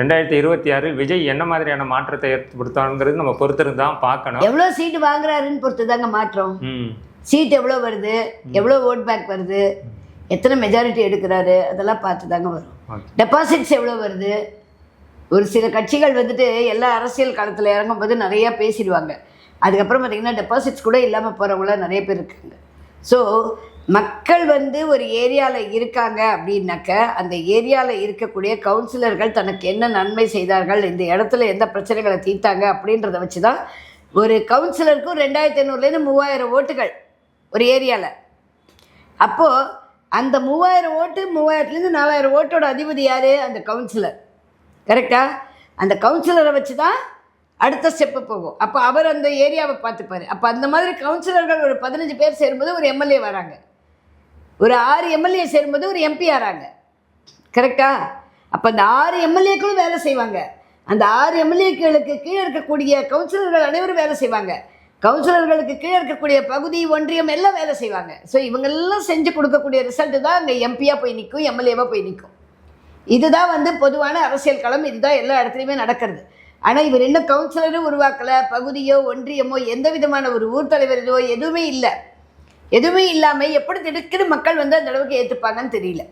ரெண்டாயிரத்தி இருபத்தி ஆறில் விஜய் என்ன மாதிரியான மாற்றத்தை ஏற்படுத்தாங்கிறது நம்ம பொறுத்திருந்து தான் பார்க்கணும். எவ்வளோ சீட்டு வாங்குறாருன்னு பொறுத்து தாங்க மாற்றம் சீட் எவ்வளோ வருது எவ்வளோ ஓட் பேக் வருது எத்தனை மெஜாரிட்டி எடுக்கிறாரு அதெல்லாம் பார்த்து தாங்க வரும் டெபாசிட்ஸ் எவ்வளோ வருது ஒரு சில கட்சிகள் வந்துட்டு எல்லா அரசியல் களத்தில் இறங்கும்போது நிறையா பேசிடுவாங்க. அதுக்கப்புறம் பார்த்திங்கன்னா டெபாசிட்ஸ் கூட இல்லாமல் போகிறவங்களாம் நிறைய பேர் இருக்காங்க. ஸோ மக்கள் வந்து ஒரு ஏரியாவில் இருக்காங்க அப்படின்னாக்க அந்த ஏரியாவில் இருக்கக்கூடிய கவுன்சிலர்கள் தனக்கு என்ன நன்மை செய்தார்கள் இந்த இடத்துல எந்த பிரச்சனைகளை தீர்த்தாங்க அப்படின்றத வச்சு தான் ஒரு கவுன்சிலருக்கும் ரெண்டாயிரத்தி ஐநூறுலேருந்து மூவாயிரம் ஓட்டுகள் ஒரு ஏரியாவில் அப்போது அந்த மூவாயிரம் ஓட்டு மூவாயிரத்துலேருந்து நாலாயிரம் ஓட்டோட அதிபதி யார்? அந்த கவுன்சிலர். கரெக்டாக அந்த கவுன்சிலரை வச்சு தான் அடுத்த ஸ்டெப்பு போகும். அப்போ அவர் அந்த ஏரியாவை பார்த்துப்பார். அப்போ அந்த மாதிரி கவுன்சிலர்கள் ஒரு பதினஞ்சு பேர் சேரும்போது ஒரு எம்எல்ஏ வராங்க. ஒரு ஆறு எம்எல்ஏ சேரும்போது ஒரு எம்பி ஆறாங்க. கரெக்டா அப்போ அந்த ஆறு எம்எல்ஏக்களும் வேலை செய்வாங்க. அந்த ஆறு எம்எல்ஏக்களுக்கு கீழே இருக்கக்கூடிய கவுன்சிலர்கள் அனைவரும் வேலை செய்வாங்க. கவுன்சிலர்களுக்கு கீழே இருக்கக்கூடிய பகுதி ஒன்றியம் எல்லாம் வேலை செய்வாங்க. ஸோ இவங்கெல்லாம் செஞ்சு கொடுக்கக்கூடிய ரிசல்ட்டு தான் அங்கே எம்பியாக போய் நிற்கும் எம்எல்ஏவாக போய் நிற்கும் இதுதான் வந்து பொதுவான அரசியல் களம். இதுதான் எல்லா இடத்துலையுமே நடக்கிறது. ஆனால் இவர் இன்னும் கவுன்சிலரும் உருவாக்கலை பகுதியோ ஒன்றியமோ எந்த விதமான ஒரு ஊர் தலைவரோ எதுவுமே இல்லை. எதுவுமே இல்லாமல் எப்படி திடுக்குன்னு மக்கள் வந்து அந்த அளவுக்கு ஏற்றுப்பாங்கன்னு தெரியல.